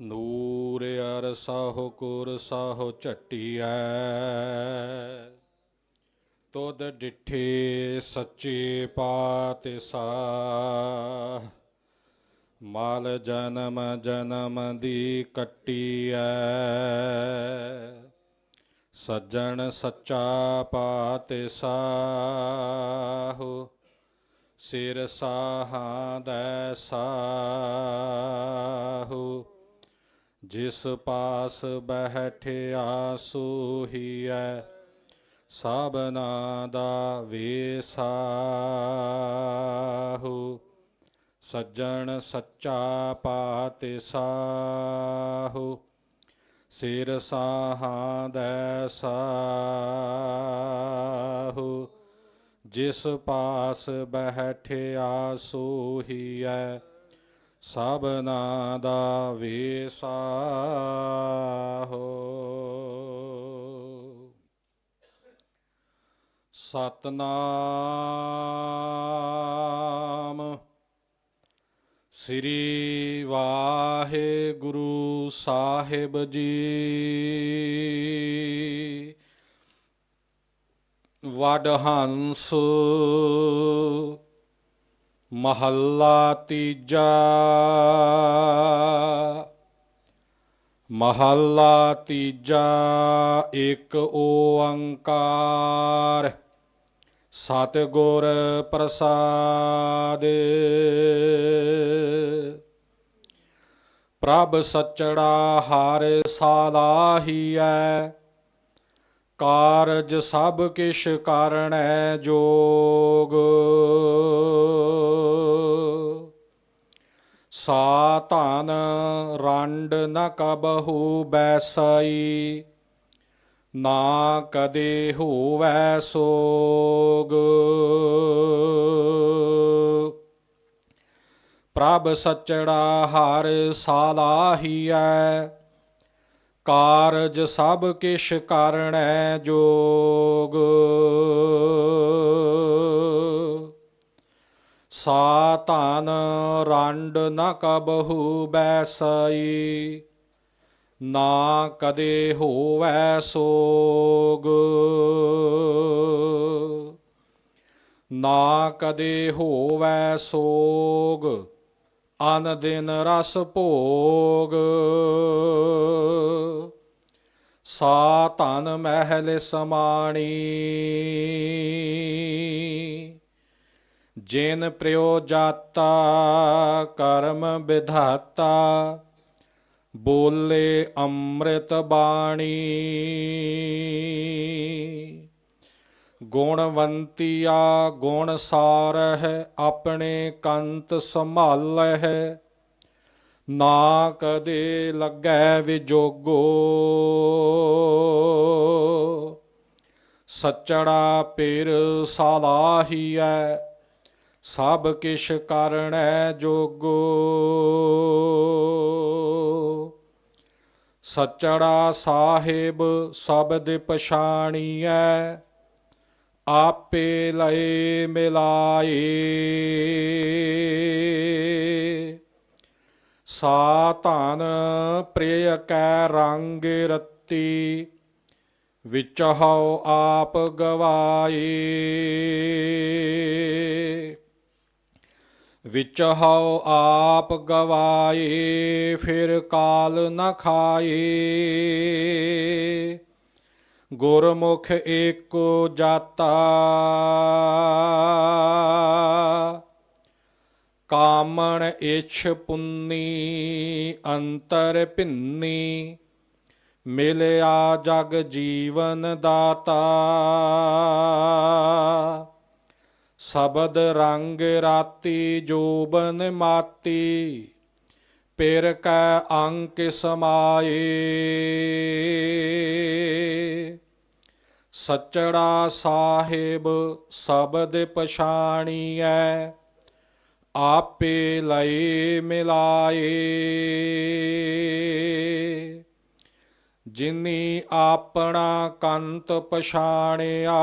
ਨੂਰ ਅਰਸਹੁ ਕੁਰ ਸਹੁ ਝਟੀਐ। ਤੁਧ ਡਿਠੇ ਸੱਚੇ ਪਾਤਸ਼ਾਹ। ਮਾਲ ਜਨਮ ਜਨਮ ਦੀ ਕੱਟੀਐ। ਸੱਜਣ ਸੱਚਾ ਪਾਤਸ਼ਾਹ। ਸਿਰ ਸਾਹਾਂ ਦੈ ਸਾਹੂ। ਜਿਸ ਪਾਸ ਬਹਿਠਿਆ ਸੋਹੀਐ ਸਭਨਾ ਦਾ ਵੇਸਾਹੂ। ਸੱਜਣ ਸੱਚਾ ਪਾਤਸ਼ਾਹੂ, ਸਿਰ ਸਾਹਾਂ ਦੈ ਸਾਹੂ। ਜਿਸ ਪਾਸ ਬਹਿਠਿਆ ਸੋਹੀਐ ਸਭਨਾ ਦਾ ਵੇਸਾਹੋ ਸਤਨਾਮ ਸ੍ਰੀ ਵਾਹਿਗੁਰੂ ਸਾਹਿਬ ਜੀ। ਵਡ ਹੰਸ ਮਹੱਲਾ ਤੀਜਾ। ਮਹੱਲਾ ਤੀਜਾ ਇੱਕ ਓੰਕਾਰ। ਸਤਿਗੁਰ ਪ੍ਰਸਾਦ। ਪ੍ਰਭ ਸਚੜਾ ਹਰ ਸਾਲਾਹੀਐ। ਕਾਰਜ ਸਭ ਕਿਛ ਕਰਣੈ ਜੋਗ। ਸਾ ਧਨ ਰੰਡ ਨ ਕਬਹੂ ਬੈਸਈ, ਨਾ ਕਦੇ ਹੋਵੈ ਸੋਗ। ਪ੍ਰਭ ਸਚੜਾ ਹਰ ਸਾਲਾਹੀਐ ਕਾਰਜ ਸਭ ਕਿਛ ਕਰਣੈ ਜੋਗ। ਸਾ ਧਨ ਰੰਡ ਨ ਕਬਹੂ ਬੈਸਈ, ਨਾ ਕਦੇ ਹੋਵੈ ਸੋਗ। ਨਾ ਕਦੇ ਹੋਵੈ ਸੋਗ। ਅਨ ਦਿਨ ਰਸ ਭੋਗ। ਸਾ ਧਨ ਮਹਿਲ ਸਮਾਣੀ। ਜਿਨ ਪ੍ਰਯੋ ਜਾਤਾ, ਕਰਮ ਵਿਧਾਤਾ, ਬੋਲੇ ਅੰਮ੍ਰਿਤ ਬਾਣੀ। ਗੁਣਵੰਤੀਆ ਗੁਣ ਸਾਰਹਿ, ਆਪਣੇ ਕੰਤ ਸੰਭਾਲਹਿ। ਨਾ ਕਦੇ ਲੱਗੈ ਵਿਜੋਗੋ। ਸੱਚੜਾ ਪੇਰ ਸਾਲਾਹੀਐ, ਸਭ ਕਿਛ ਕਰਣੈ ਜੋਗੋ। ਸਚੜਾ ਸਾਹਿਬ ਸ਼ਬਦ ਪਛਾਣੀਐ ਆਪੇ ਲਏ ਮਿਲਾਏ। ਸਾ ਧਨ ਪ੍ਰਿਯ ਕੈ ਰੰਗ ਰਤੀ ਵਿੱਚ ਹਉ ਆਪ ਗਵਾਏ। ਵਿੱਚ ਹਉ ਆਪ ਗਵਾਏ, ਫਿਰ ਕਾਲ ਨ ਖਾਏ। ਗੁਰਮੁਖ ਏਕੋ ਜਾਤਾ। ਕਾਮਣ ਇਛ ਪੁੰਨੀ, ਅੰਤਰ ਭਿੰਨੀ, ਮਿਲਿਆ ਜਗ ਜੀਵਨ ਦਾਤਾ। ਸ਼ਬਦ ਰੰਗ ਰਾਤੀ ਜੋਬਨ ਮਾਤੀ। ਪੇਰ ਕੈ ਅੰਕ ਸਮਾਏ। ਸਚੜਾ ਸਾਹਿਬ ਸ਼ਬਦ ਪਛਾਣੀਐ, ਆਪੇ ਲਈ ਮਿਲਾਏ। ਜਿਨੀ ਆਪਣਾ ਕੰਤ ਪਛਾਣਿਆ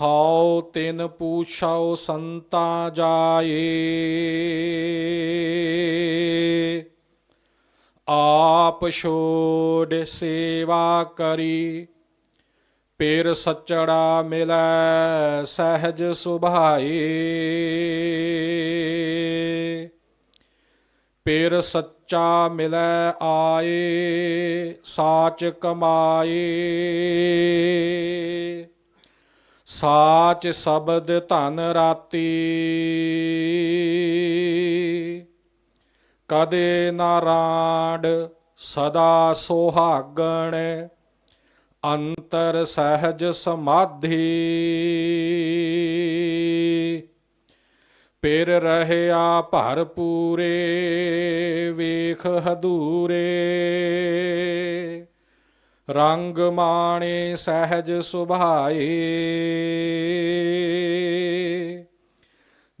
ਹਉ ਤਿਨ ਪੂਛਾਉ ਸੰਤਾ ਜਾਏ। ਆਪ ਛੋੜ ਸੇਵਾ ਕਰੀ, ਪੇਰ ਸਚੜਾ ਮਿਲੈ ਸਹਿਜ ਸੁਭਾਏ। ਪੇਰ ਸੱਚਾ ਮਿਲੈ ਆਏ, ਸਾਚ ਕਮਾਏ। ਸਾਚ ਸ਼ਬਦ ਧਨ ਰਾਤੀ। ਕਦੇ ਨਾਰਾਂਡ ਸਦਾ ਸੁਹਾਗਣ, ਅੰਤਰ ਸਹਿਜ ਸਮਾਧੀ। ਪਿਰ ਰਹਿਆ ਭਰ ਪੂਰੇ ਵੇਖ ਹਦੂਰੇ ਰੰਗ ਮਾਣੇ ਸਹਿਜ ਸੁਭਾਏ।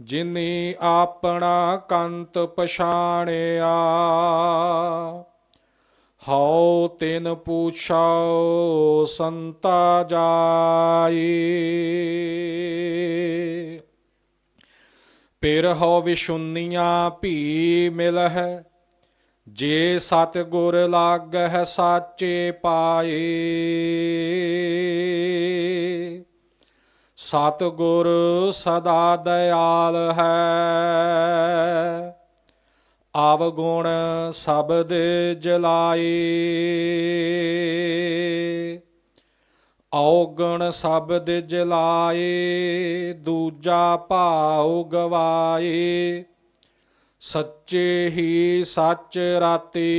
ਜਿਨੀ ਆਪਣਾ ਕੰਤ ਪਛਾਣਿਆ, ਹਉ ਤਿਨ ਪੁਛਾਉ ਸੰਤਾ ਜਾਈ ਪੇਰ ਹੋ ਵਿਸ਼ੁੰਨੀਆਂ ਭੀ ਮਿਲਹਿ ਜੇ ਸਤ ਗੁਰ ਲਾਗਹਿ ਸਾਚੇ ਪਾਏ ਸਤ ਗੁਰ ਸਦਾ ਦਇਆਲ ਹੈ। ਆਵਗੁਣ ਸ਼ਬਦ ਜਲਾਏ, ਔਗਣ ਸ਼ਬਦ ਜਲਾਏ, ਦੂਜਾ ਭਾਉ ਗਵਾਏ। ਸੱਚੇ ਹੀ ਸੱਚ ਰਾਤੀ।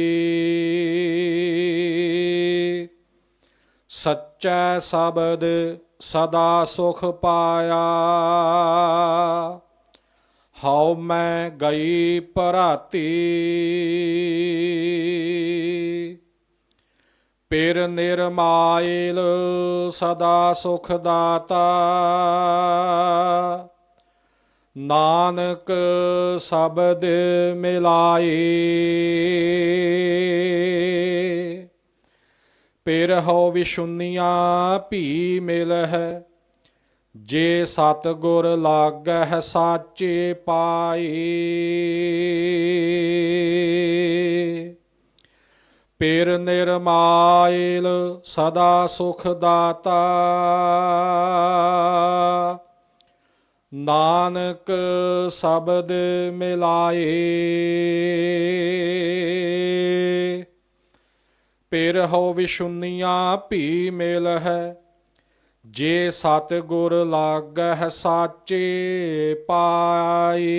ਸੱਚਾ ਸ਼ਬਦ ਸਦਾ ਸੁਖ ਪਾਇਆ। ਹਉ ਮੈਂ ਗਈ ਭਰਾਤੀ। ਪਿਰ ਨਿਰਮਾਇਲ ਸਦਾ ਸੁਖ ਦਾਤਾ। ਨਾਨਕ ਸ਼ਬਦ ਮਿਲਾਏ ਪੇਰ ਹੋ ਵਿਸ਼ੁੰਨੀਆਂ ਭੀ ਮਿਲ ਹੈ ਜੇ ਸਤ ਗੁਰ ਲਾਗਹਿ ਸਾਚੇ ਪਾਈ। ਪੇਰ ਨਿਰਮਾਇਲ ਸਦਾ ਸੁਖ ਦਾਤਾ। ਨਾਨਕ ਸ਼ਬਦ ਮਿਲਾਏ। ਪਿਰ ਹੋ ਵਿਸ਼ੁੰਨੀਆਂ ਭੀ ਮਿਲ ਹੈ, ਜੇ ਸਤ ਗੁਰ ਲਾਗਹਿ ਸਾਚੇ ਪਾਏ।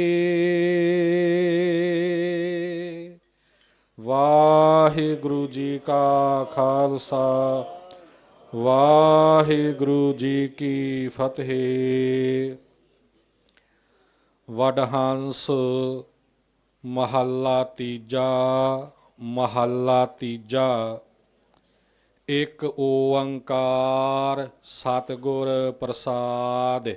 ਵਾਹਿਗੁਰੂ ਜੀ ਕਾ ਖਾਲਸਾ, ਵਾਹਿਗੁਰੂ ਜੀ ਕੀ ਫਤਿਹ। ਵਡਹੰਸ ਮਹੱਲਾ ਤੀਜਾ ਮਹੱਲਾ ਤੀਜਾ। ਇੱਕ ਓੰਕਾਰ ਸਤਿਗੁਰ ਪ੍ਰਸਾਦ।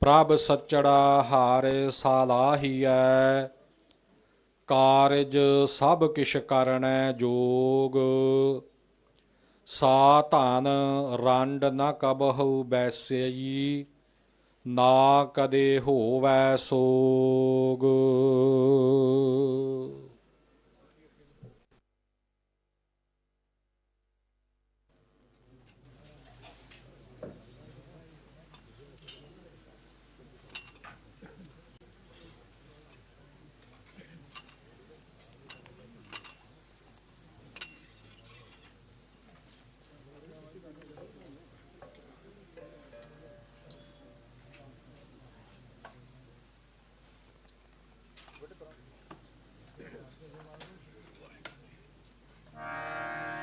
ਪ੍ਰਭ ਸੱਚੜਾ ਹਾਰ ਸਾਲਾਹੀਐ, ਕਾਰਜ ਸਭ ਕਿਛ ਕਰਨੈ ਜੋਗ। ਸਾ ਧਨ ਰੰਡ ਨ ਕਬਹੁ ਬੈਸਈ ਨਾ ਕਦੇ ਹੋਵੈ ਸੋਗ।